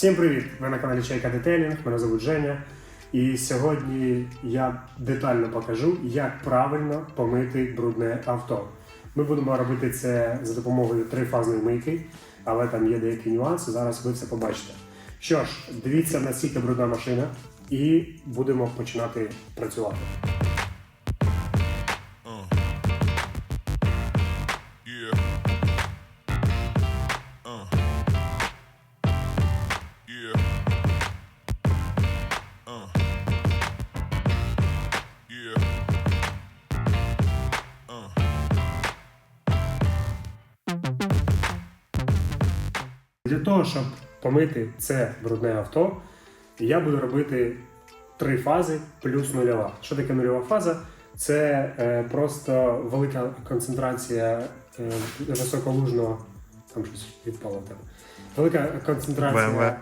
Всім привіт! Ви на каналі Чайка Детейлінг, мене звуть Женя. І сьогодні я детально покажу, як правильно помити брудне авто. Ми будемо робити це за допомогою трифазної мийки, але там є деякі нюанси. Зараз ви все побачите. Що ж, дивіться наскільки брудна машина, і будемо починати працювати. Для того, щоб помити це брудне авто, я буду робити три фази плюс нульова. Що таке нульова фаза? Це е, просто велика концентрація е, високолужного. Там щось відпало там. Велика концентрація.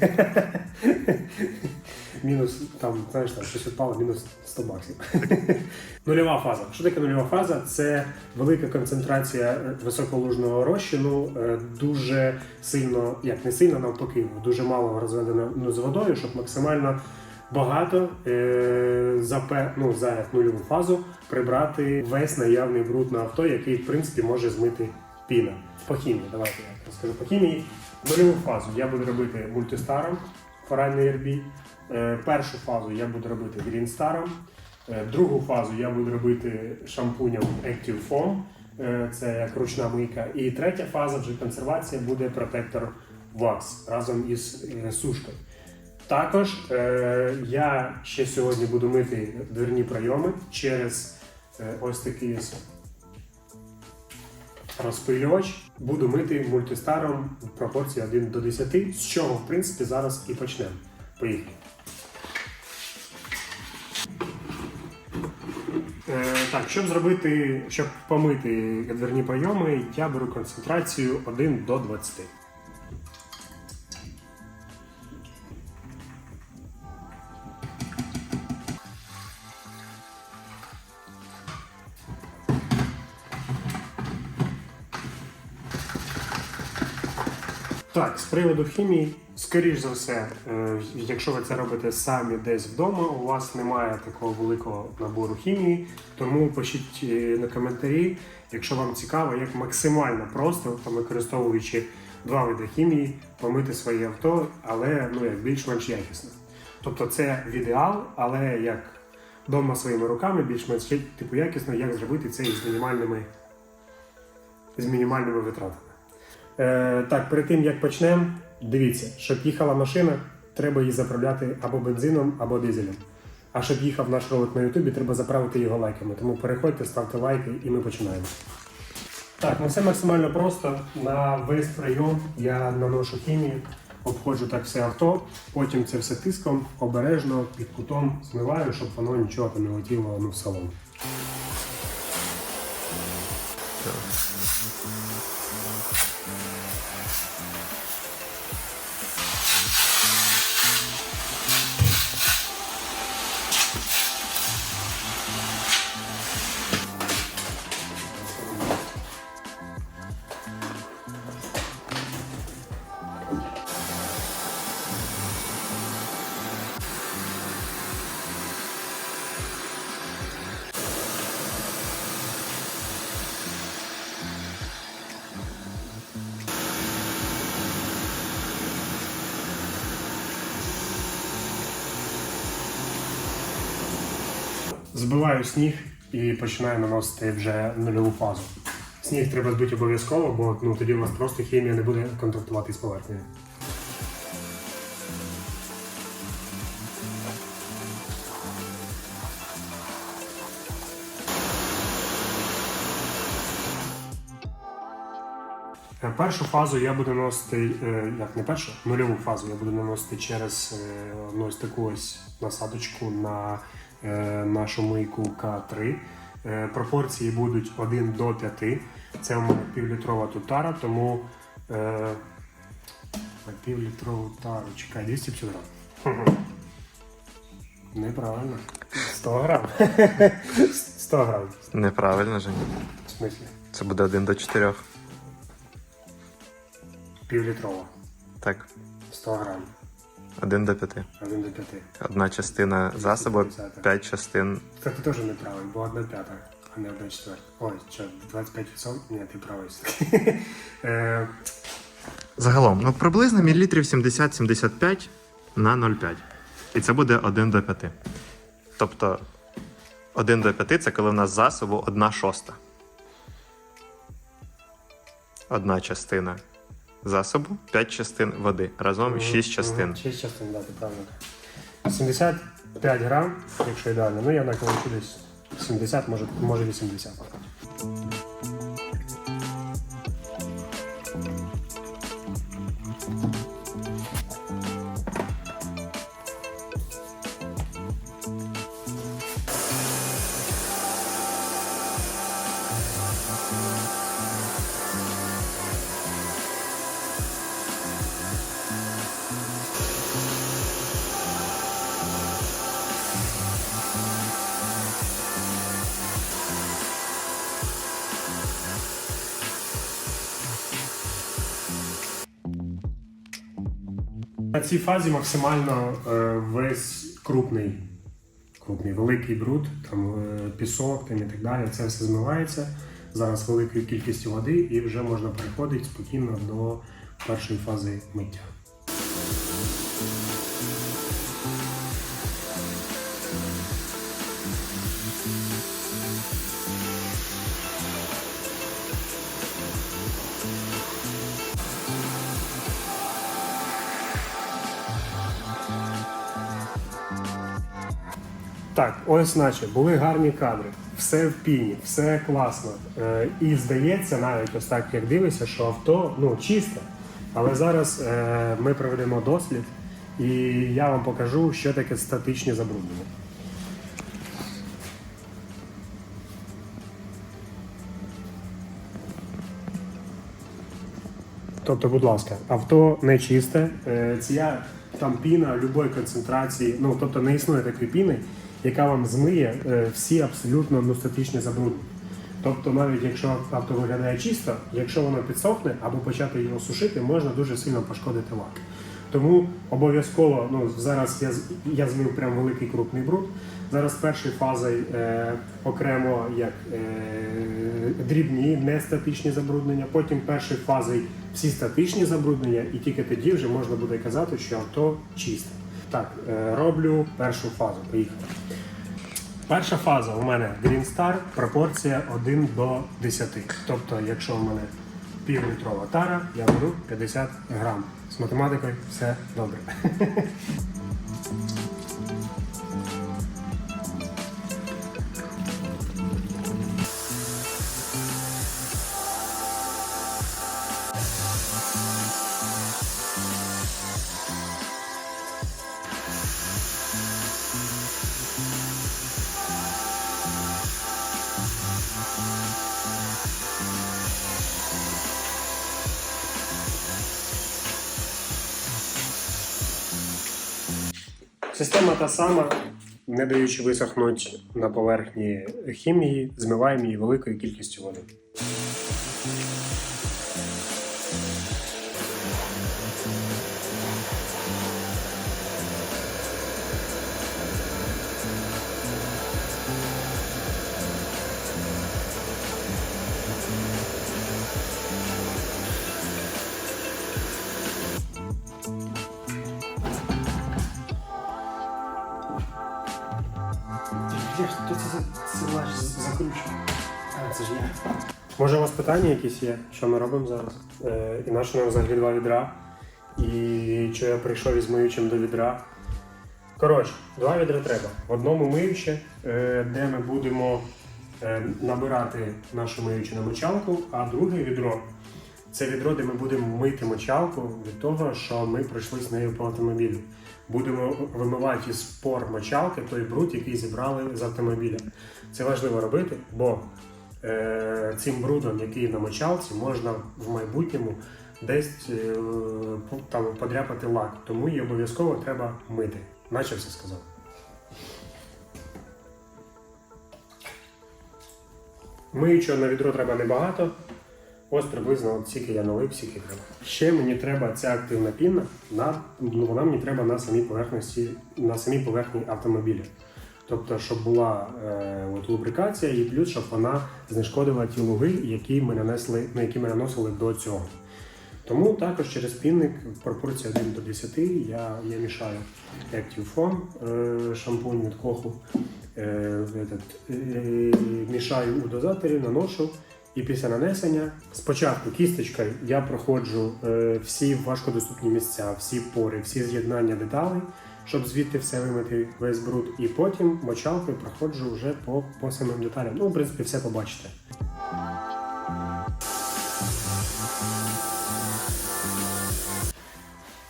Мінус там, знаєш, там щось відпало, мінус 100 баксів. нульова фаза. Що таке нульова фаза? Це велика концентрація е, високолужного розчину, е, дуже сильно, як не сильно навпаки, дуже мало розведено ну, з водою, щоб максимально багато е, за, ну, за нульову фазу прибрати весь наявний бруд на авто, який в принципі може змити піна. По хімії, давайте я розкажу по хімії. Нульову фазу я буду робити мультистаром, форальний RB. Е, першу фазу я буду робити Green Star. Е, другу фазу я буду робити шампунем Active Foam. Е, це як ручна мийка. І третя фаза вже консервація буде протектор Wax разом із е, сушкою. Також я ще сьогодні буду мити дверні пройоми через ось такий розпилювач. Буду мити мультистаром в пропорції 1 до 10, з чого в принципі зараз і почнемо. Поїхали. Е, так, щоб зробити, щоб помити дверні прийоми, я беру концентрацію 1 до 20. Приводу хімії, скоріш за все, е, якщо ви це робите самі десь вдома, у вас немає такого великого набору хімії, тому пишіть е, на коментарі, якщо вам цікаво, як максимально просто, там, використовуючи два види хімії, помити своє авто, але ну, як більш-менш якісно. Тобто це в ідеал, але як вдома своїми руками, більш-менш типу якісно, як зробити це із мінімальними, з мінімальними витратами. Е, так, перед тим як почнемо, дивіться, щоб їхала машина, треба її заправляти або бензином, або дизелем. А щоб їхав наш ролик на Ютубі, треба заправити його лайками. Тому переходьте, ставте лайки і ми починаємо. Так, ну все максимально просто. На весь прийом я наношу хімію, обходжу так все авто, потім це все тиском, обережно під кутом змиваю, щоб воно нічого не летіло ну, в салон. ったよ Збиваю сніг і починаю наносити вже нульову фазу. Сніг треба збити обов'язково, бо ну, тоді у вас просто хімія не буде контактувати з поверхнею. Е, Першу фазу я буду наносити, е, як не першу, нульову фазу я буду наносити через е, ось таку ось насадочку на нашу мийку К3. Е, Пропорції будуть 1 до 5. Це у мене півлітрова тутара, тому е, півлітрову тару, чекай, 250 грам. Неправильно. 100 грам. 100 грам. Неправильно, Женя. В смислі? Це буде один до чотирьох. Півлітрова. Так. 100 грам. 1 до 5. 1 до 5. Одна частина засобу, 5 частин. Так ти теж не правий, бо одна п'ята, а не одна четверта. Ой, що, 25%? Ні, ти правий. Е, Загалом, ну приблизно мілілітрів 70-75 на 0,5. І це буде 1 до 5. Тобто 1 до 5 це коли в нас засобу 1 шоста. Одна частина засобу, 5 частин води. Разом 6 частин. 6 частин, да, ти правильно. 75 грам, якщо ідеально. Ну я наколочу десь 70, може, може 80. На цій фазі максимально е, весь крупний, крупний, великий бруд, там е, пісок там і так далі. Це все змивається зараз великою кількістю води і вже можна переходити спокійно до першої фази миття. Так, ось наче були гарні кадри, все в піні, все класно. Е, і здається, навіть ось так як дивишся, що авто ну чисте. Але зараз е, ми проведемо дослід, і я вам покажу, що таке статичні забруднення. Тобто, будь ласка, авто не чисте, е, ця там піна будь-якої концентрації, ну тобто не існує такої піни, яка вам змиє е, всі абсолютно ну, статичні забруднення. Тобто, навіть якщо авто виглядає чисто, якщо воно підсохне або почати його сушити, можна дуже сильно пошкодити лак. Тому обов'язково, ну зараз я я змив прям великий крупний бруд. Зараз першою фазою е, окремо як е, дрібні нестатичні забруднення, потім першою фазою всі статичні забруднення, і тільки тоді вже можна буде казати, що авто чисте. Так, е, роблю першу фазу. Поїхали. Перша фаза у мене Green Star, пропорція 1 до 10. Тобто, якщо у мене півлітрова тара, я беру 50 грам. З математикою все добре. Система та сама, не даючи висохнути на поверхні хімії, змиваємо її великою кількістю води. Може, у вас питання якісь є, що ми робимо зараз? Е, і на що нам взагалі два відра? І що я прийшов із миючим до відра? Коротше, два відра треба. В одному миюче, е, де ми будемо е, набирати нашу миючу на мочалку, а друге відро це відро, де ми будемо мити мочалку від того, що ми пройшли з нею по автомобілю. Будемо вимивати із пор мочалки той бруд, який зібрали з автомобіля. Це важливо робити, бо цим брудом, який на мочалці, можна в майбутньому десь е, там подряпати лак. Тому її обов'язково треба мити. Наче все сказав. Миючого на відро треба небагато. Ось приблизно от стільки я налив, стільки треба. Ще мені треба ця активна піна, на, ну, вона мені треба на самій поверхності, на самій поверхні автомобіля. Тобто, щоб була е, от, лубрикація і плюс, щоб вона знешкодила ті луги, які ми нанесли, на які ми наносили до цього. Тому також через пінник в пропорції 1 до 10 я, я мішаю Active Foam, е, шампунь від коху, е, е, мішаю у дозаторі, наношу. І після нанесення спочатку кісточкою я проходжу е, всі важкодоступні місця, всі пори, всі з'єднання деталей, щоб звідти все вимити весь бруд. І потім мочалкою проходжу вже по, по самим деталям. Ну, в принципі, все побачите.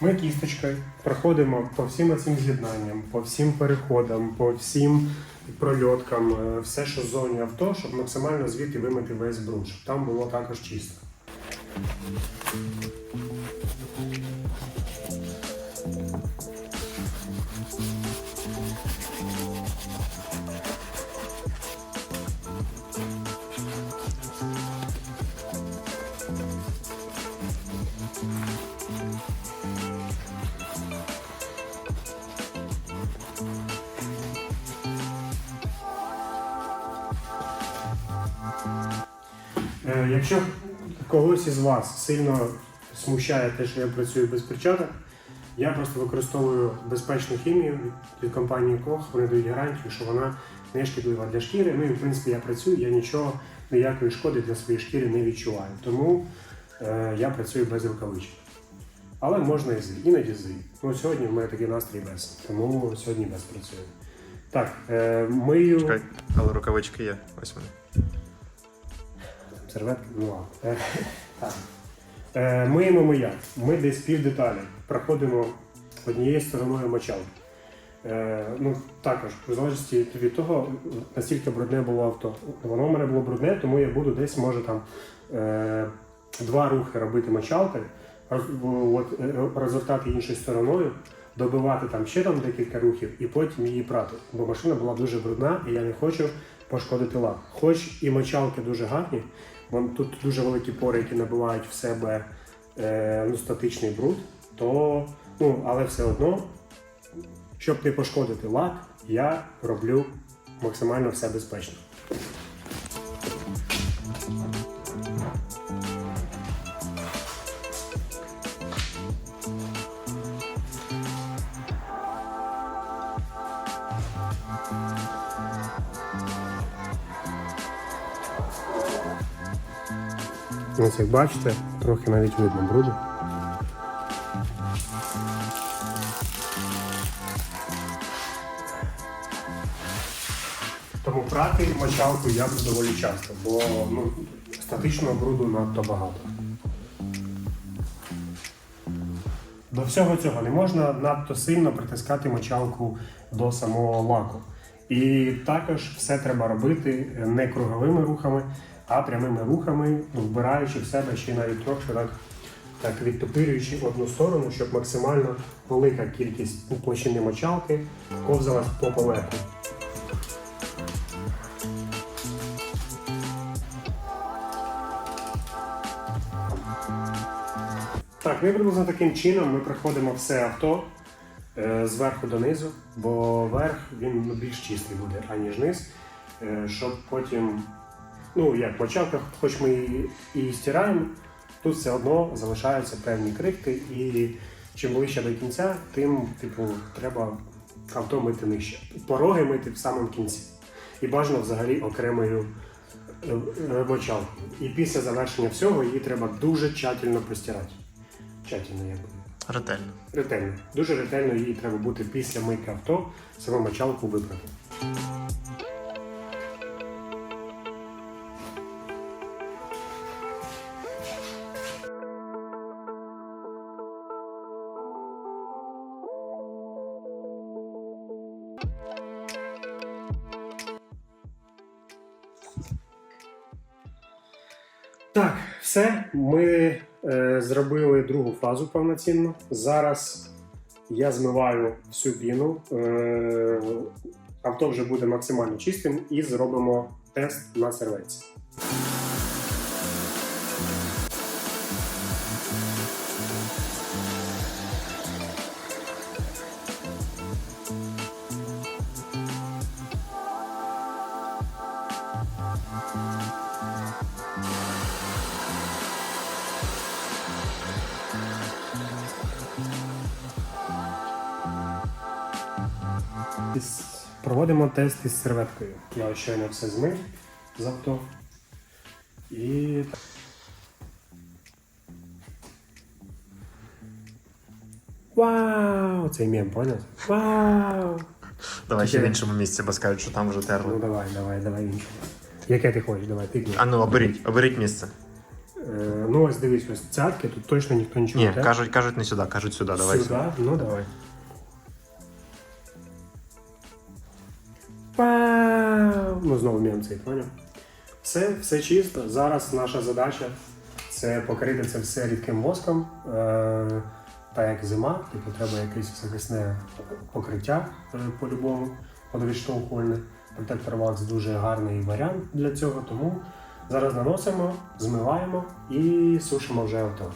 Ми кісточкою проходимо по всім цим з'єднанням, по всім переходам, по всім прольоткам, е, все, що в зоні авто, щоб максимально звідти вимити весь бруд, щоб там було також чисто. Когось із вас сильно смущає те, що я працюю без перчаток, я просто використовую безпечну хімію від, компанії Koch. Вони дають гарантію, що вона не шкідлива для шкіри. Ну і в принципі я працюю, я нічого, ніякої шкоди для своєї шкіри не відчуваю. Тому е, я працюю без рукавичок. Але можна і з, іноді з. Ну сьогодні в мене такий настрій без, тому сьогодні без працюю. Так, е, мию. Чекай, але рукавички є. Ось вони. Серветки, ну ладно. Е, Е, Миємо ми як? Ми десь пів деталі. Проходимо однією стороною мочалки. Е, ну, також, в залежності від того, наскільки брудне було авто. Воно в мене було брудне, тому я буду десь, може, там два рухи робити мочалкою, розвертати іншою стороною, добивати там ще там декілька рухів і потім її прати. Бо машина була дуже брудна, і я не хочу пошкодити лак. Хоч і мочалки дуже гарні, вон тут дуже великі пори, які набивають в себе е, ну, статичний бруд, то ну, але все одно, щоб не пошкодити лак, я роблю максимально все безпечно. Ось як бачите, трохи навіть видно бруду. Тому прати мочалку я буду доволі часто, бо ну, статичного бруду надто багато. До всього цього не можна надто сильно притискати мочалку до самого лаку. І також все треба робити не круговими рухами, а прямими рухами, вбираючи в себе ще навіть трохи так, так відтопирюючи одну сторону, щоб максимально велика кількість площини мочалки ковзалась по поверхні. Так, ми приблизно таким чином ми проходимо все авто е, зверху донизу, бо верх він ну, більш чистий буде, аніж низ. Е, щоб потім, ну як мочалка, хоч ми її і стираємо, тут все одно залишаються певні крихти, і чим ближче до кінця, тим типу, треба авто мити нижче. Пороги мити в самому кінці. І бажано взагалі окремою е, мочалкою. І після завершення всього її треба дуже тщательно простирати. Тщательно як би. Ретельно. Ретельно. Дуже ретельно її треба бути після мийки авто, саму мочалку вибрати. Ми е, зробили другу фазу повноцінно. Зараз я змиваю всю піну. Е, авто вже буде максимально чистим і зробимо тест на серветці. Проводимо тест із серветкою. Я щойно все змив з авто. І Вау! Цей мем, поняв? Вау! Давай ще в іншому місці, бо скажуть, що там вже Ну терли. давай, давай, давай інше. Яке ти хочеш, давай, тикни. А ну, оберіть, оберіть місце. Е, ну ось дивись, ось цятки, тут точно ніхто нічого не те. кажуть, кажуть не сюди, кажуть сюди, давай. Сюди, ну давай. Ну знову цей, поняв? Все, все чисто. Зараз наша задача це покрити це все рідким воском. Е, та як зима, типу треба якесь захисне покриття е, по-любому, водовідштовхувальне. Протектор Wax дуже гарний варіант для цього, тому зараз наносимо, змиваємо і сушимо вже авто.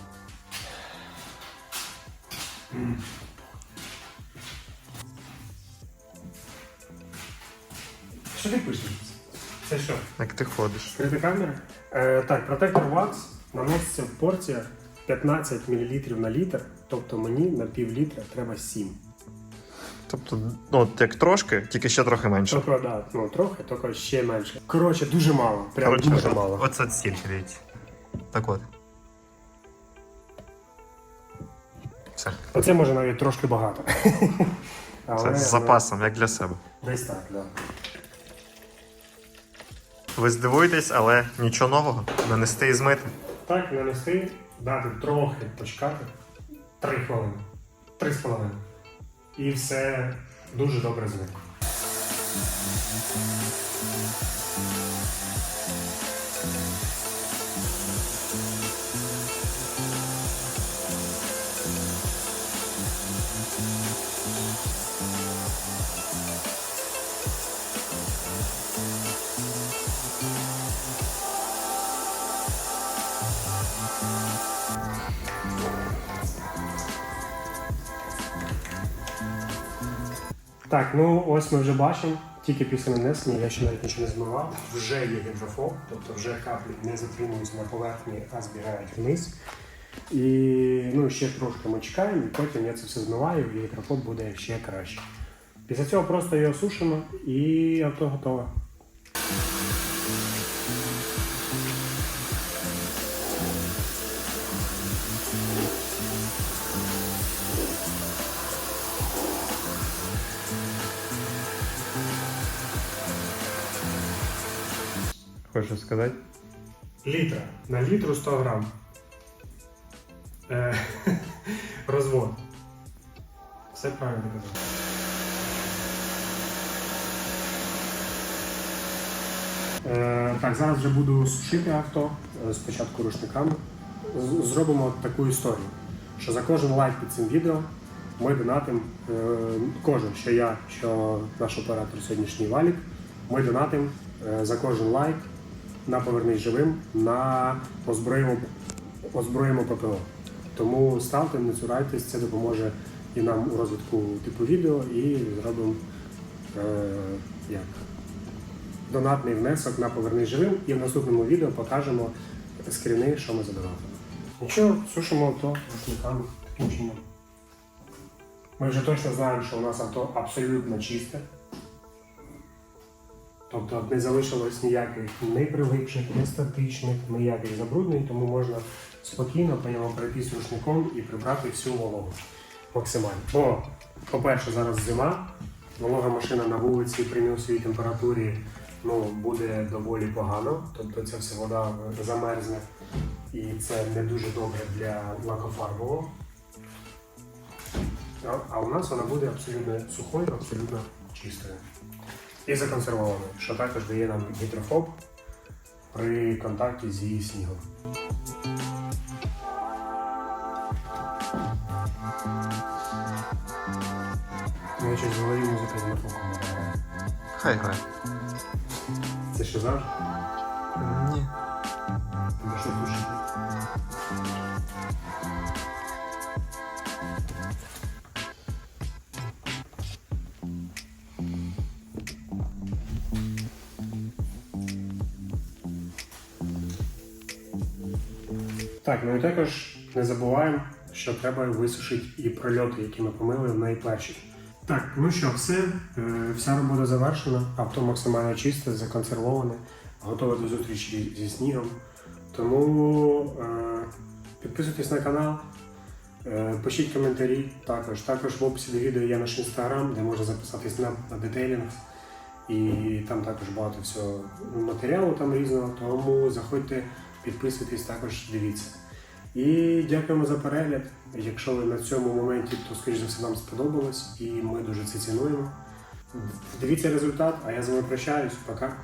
Що ти пишеш? Це що? Як ти ходиш? Скрита камера? Е, так, протектор Wax наноситься в порціях 15 мл на літр, тобто мені на пів літра треба 7. Тобто, ну, от як трошки, тільки ще трохи менше. Тільки, да, ну, трохи, тільки ще менше. Коротше, дуже мало. Прям Коротше, дуже от- мало. Оце стільки, дивіться. Так от. Все. Оце може навіть трошки багато. Це з запасом, як для себе. Десь так, так. Да. Ви здивуєтесь, але нічого нового. Нанести і змити. Так, нанести, дати трохи почекати. Три хвилини. Три з половиною. І все дуже добре зникло. Так, ну ось ми вже бачимо. Тільки після нанесення я ще навіть нічого не змивав. Вже є гідрофоб, тобто вже каплі не затримуються на поверхні, а збігають вниз. І ну, ще трошки ми чекаємо, і потім я це все змиваю, і гідрофоб буде ще краще. Після цього просто його сушимо і авто готове. Хочеш сказати? Літра. На літру 100 грам. Е, розвод. Все правильно казав. Е, так, зараз вже буду сушити авто е, спочатку рушниками. З- Зробимо таку історію, що за кожен лайк під цим відео ми донатимо е, кожен, що я, що наш оператор сьогоднішній валік, ми донатимо е, за кожен лайк на повернись живим на озброїмо, озброїмо ППО. Тому ставте, не цурайтесь, це допоможе і нам у розвитку типу відео, і зробимо е, як донатний внесок на повернись живим. І в наступному відео покажемо скріни, що ми задонатили. Нічого, сушимо авто рушниками таким чином. Ми вже точно знаємо, що у нас авто абсолютно чисте. Тобто не залишилось ніяких ні прилипших, ні статичних, ніяких забруднень, тому можна спокійно по ньому пройтись рушником і прибрати всю вологу максимально. Бо, по-перше, зараз зима, волога машина на вулиці при мінусовій температурі ну, буде доволі погано, тобто ця вся вода замерзне і це не дуже добре для лакофарбового. А у нас вона буде абсолютно сухою, абсолютно чистою і законсервованою, що також дає нам гідрофоб при контакті зі снігом. Ну, щось в голові музика з грає. Хай грає. Це що завжди? Ні. Тебе що слушати? Так, ну і також не забуваємо, що треба висушити і прольоти, які ми помили найперші. Так, ну що, все. Е, Вся робота завершена. Авто максимально чисте, законсервоване, готове до зустрічі зі снігом. Тому е, підписуйтесь на канал, е, пишіть коментарі також. Також в описі до відео є наш інстаграм, де можна записатись на, на детейлінг. І там також багато всього матеріалу там різного. Тому заходьте, підписуйтесь, також дивіться. І дякуємо за перегляд. Якщо ви на цьому моменті, то скоріш за все нам сподобалось, і ми дуже це цінуємо. Дивіться результат, а я з вами прощаюсь. Пока.